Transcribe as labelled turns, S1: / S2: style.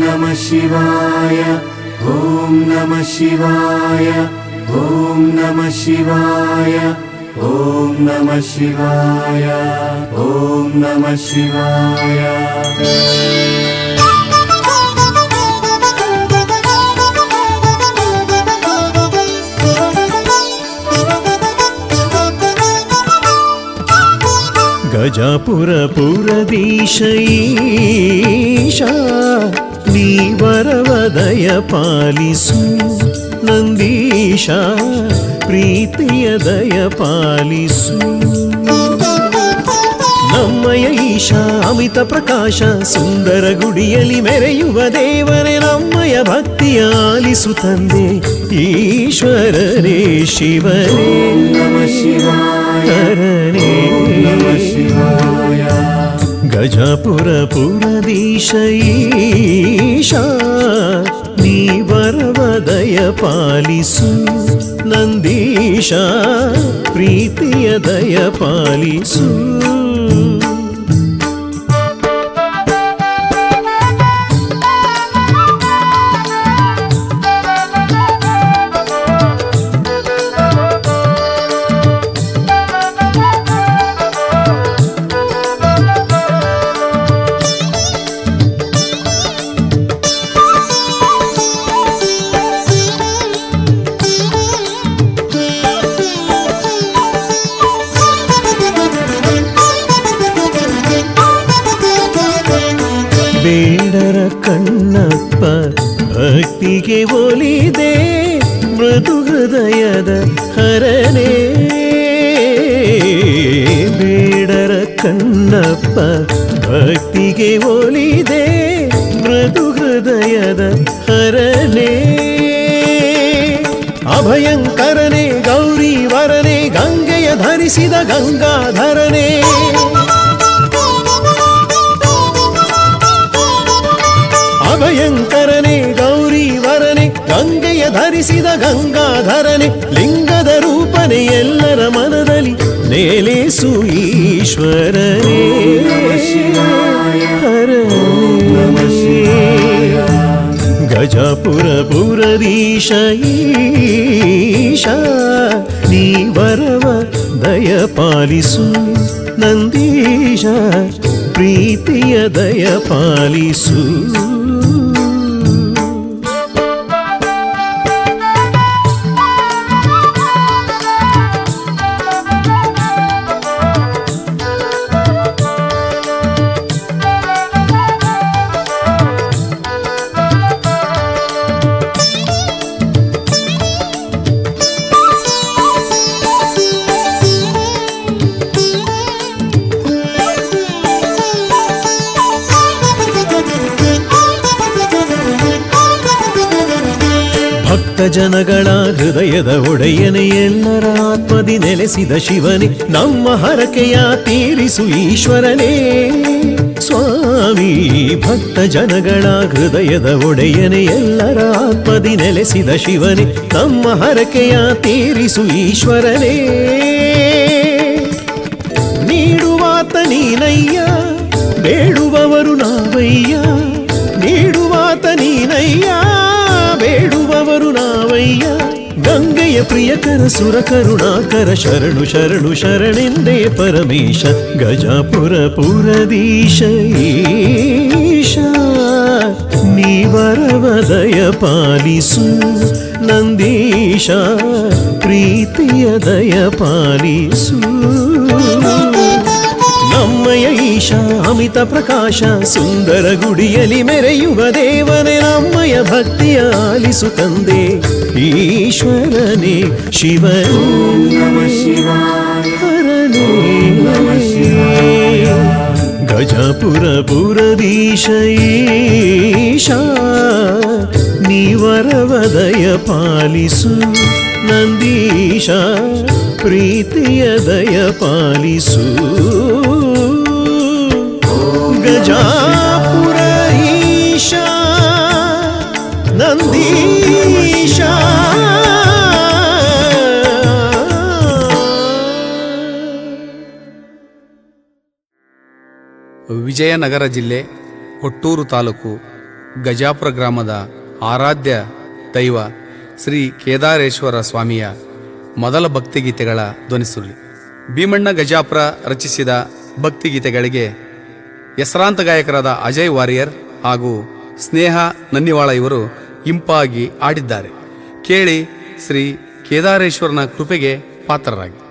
S1: నమ శివాయ ఓం నమ శివాయ ఓం నమ శివాయ ఓం నమ శివాయ ఓం నమ శివాయ.
S2: గజపురపురదీశ ఈశా ನೀ ವರವದಯ ಪಾಲಿಸು. ನಂದೀಶ ಪ್ರೀತಿಯ ದಯ ಪಾಲಿಸು. ನಮ್ಮಯ ಈಶ ಅಮಿತ ಪ್ರಕಾಶ ಸುಂದರ ಗುಡಿಯಲ್ಲಿ ಮೆರೆಯುವ ದೇವರೇ ನಮ್ಮಯ ಭಕ್ತಿಯ ಆಲಿಸು ತಂದೆ ಈಶ್ವರನೇ ಶಿವನೇ.
S1: नमः
S2: ಗಜಪುರಪುರದೀಶ ಈಶ ನೀ ವರವದಯ ಪಾಲಿಸು ನಂದೀಶ ಕಣ್ಣಪ್ಪ ಭಕ್ತಿಗೆ ಒಲಿದೆ ಮೃದು ಹೃದಯದ ಹರನೇ. ಬೇಡರ ಕಣ್ಣಪ್ಪ ಭಕ್ತಿಗೆ ಒಲಿದೆ ಮೃದು ಹೃದಯದ ಹರನೇ. ಅಭಯಂಕರನೆ ಗೌರಿ ವರನೆ ಗಂಗೆಯ ಧರಿಸಿದ ಗಂಗಾಧರನೇ. ಅಭಯಂಕರನೇ ಗೌರಿ ವರನೆ, ಗಂಗೆಯ ಧರಿಸಿದ ಗಂಗಾಧರನೆ, ಲಿಂಗದ ರೂಪನೆ ಎಲ್ಲರ ಮನದಲ್ಲಿ ನೇಲೇಸು ಈಶ್ವರನೇ ಹರನೇ. ಗಜಪುರ ಪುರದೀಶ ಈಶ, ನೀ ದಯ ಪಾಲಿಸು ನಂದೀಶ, ಪ್ರೀತಿಯ ದಯ ಜನಗಳ ಹೃದಯದ ಒಡೆಯನೆ ಎಲ್ಲರ ಆತ್ಮದಿ ನೆಲೆಸಿದ ಶಿವನೇ, ನಮ್ಮ ಹರಕೆಯ ತೀರಿಸು ಈಶ್ವರನೇ. ಸ್ವಾಮಿ, ಭಕ್ತ ಜನಗಳ ಹೃದಯದ ಒಡೆಯನೆ ಎಲ್ಲರ ಆತ್ಮದಿ ನೆಲೆಸಿದ ಶಿವನೇ, ನಮ್ಮ ಹರಕೆಯ ತೀರಿಸು ಈಶ್ವರನೇ. ನೀಡುವಾತ ನೀನಯ್ಯ, ಬೇಡುವವರು ನಾವಯ್ಯ, ನೀಡುವಾತ ನೀನಯ್ಯ. ಬೇಡುವವರು ನಾವಯ್ಯ ಗಂಗೆಯ ಪ್ರಿಯಕರ ಸುರ ಕರುಣಾಕರ ಶರಣು ಶರಣು ಶರಣೆಂದೇ ಪರಮೇಶ ಗಜಾಪುರ ಪುರದೀಶ ಈಶ ನೀವರವದಯ ಪಾಲಿಸು ನಂದೀಶ ಪ್ರೀತಿಯ ದಯ ಪಾಲಿಸು ಅನುಗ್ರಹಮಯ ಈಶ ಅಮಿತ ಪ್ರಕಾಶ ಸುಂದರ ಗುಡಿಯಲಿ ಮೆರೆಯುವ ದೇವನೇ ನಮ್ಮಯ ಭಕ್ತಿಯ ಆಲಿಸು ತಂದೆ ಈಶ್ವರನೇ ಶಿವನೇ ಗಜಪುರ ಪುರದೀಶ ಈಶ ನೀವರವದಯ ಪಾಲಿಸು ನಂದೀಶ ಪ್ರೀತಿಯ ದಯ ಪಾಲಿಸು
S3: ವಿಜಯನಗರ ಜಿಲ್ಲೆ, ಕೊಟ್ಟೂರು ತಾಲೂಕು, ಗಜಾಪುರ ಗ್ರಾಮದ ಆರಾಧ್ಯ ದೈವ ಶ್ರೀ ಕೇದಾರೇಶ್ವರ ಸ್ವಾಮಿಯ ಮೊದಲ ಭಕ್ತಿಗೀತೆಗಳ ಧ್ವನಿಸುಳ್ಳಿ ಭೀಮಣ್ಣ ಗಜಾಪುರ ರಚಿಸಿದ ಭಕ್ತಿಗೀತೆಗಳಿಗೆ ಹೆಸರಾಂತ ಗಾಯಕರಾದ ಅಜಯ್ ವಾರಿಯರ್ ಹಾಗೂ ಸ್ನೇಹ ನನ್ನಿವಾಳ ಇವರು ಇಂಪಾಗಿ ಆಡಿದ್ದಾರೆ. ಕೇಳಿ ಶ್ರೀ ಕೇದಾರೇಶ್ವರನ ಕೃಪೆಗೆ ಪಾತ್ರರಾಗಿ.